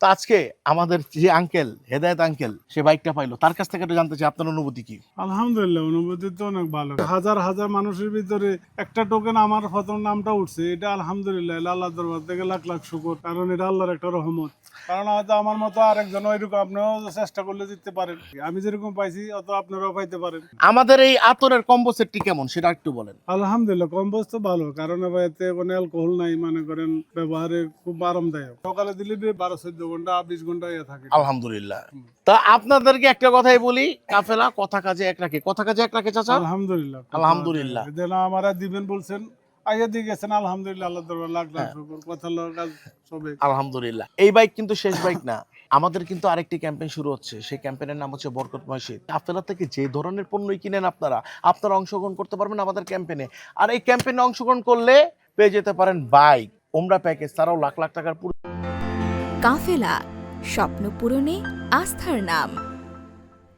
তো আজকে আমাদের যে আঙ্কেল হেদায়ত আঙ্কেল সে বাইকটা পাইলো। তার কাছ থেকে একটু জানতে চাই আপনার অনুভূতি কি? আলহামদুলিল্লাহ অনুভূতি তো অনেক ভালো। হাজার হাজার মানুষের ভিতরে একটা টোকেন আমার প্রথম নামটা উঠছে এটা আলহামদুলিল্লাহ আল্লাহ দরবার থেকে লাখ লাখ শুকর কারণ এটা আল্লাহর একটা রহমত। কারণ হয়তো আমার মতো আরেকজন ওইরকম আপনিও চেষ্টা করলে জিততে পারেন। আমি যেরকম পাইছি অত আপনারাও পাইতে পারেন। আমাদের এই আতরের কম্বো সেটটি কেমন সেটা একটু বলেন। আলহামদুলিল্লাহ কম্পোজ তো ভালো কারণ এতে কোনো অ্যালকোহল নাই মনে করেন ব্যবহারে খুব আরামদায়ক। সকালে দিলে বারো চোদ্দ ঘণ্টা বিশ ঘণ্টা ইয়ে থাকে। আলহামদুলিল্লাহ। তা আপনাদেরকে একটা কথাই বলি কাফেলা কথা কাজে এক রাখে। কথা কাজে এক রাখে চাচা? আলহামদুলিল্লাহ আলহামদুলিল্লাহ। যেন আমারা দিবেন বলছেন আইয়া দিয়ে গেছেন আলহামদুলিল্লাহ আল্লাহ দরবার লাখ লাখ হ্যাঁ। শুকর কথা লওয়ার কাজ সবে। আলহামদুলিল্লাহ। এই বাইক কিন্তু শেষ বাইক না। আমাদের কিন্তু আরেকটি ক্যাম্পেইন শুরু হচ্ছে। সেই ক্যাম্পেইনের নাম হচ্ছে বরকতময় শীত। কাফেলা থেকে যে ধরনের পণ্যই কিনেন আপনারা আপনারা অংশগ্রহণ করতে পারবেন আমাদের ক্যাম্পেইনে। আর এই ক্যাম্পেইনে অংশগ্রহণ করলে পেয়ে যেতে পারেন বাইক। ওমরা প্যাকেজ তারাও লাখ লাখ টাকার পুরো কাফেলা স্বপ্ন পূরণে আস্থার নাম।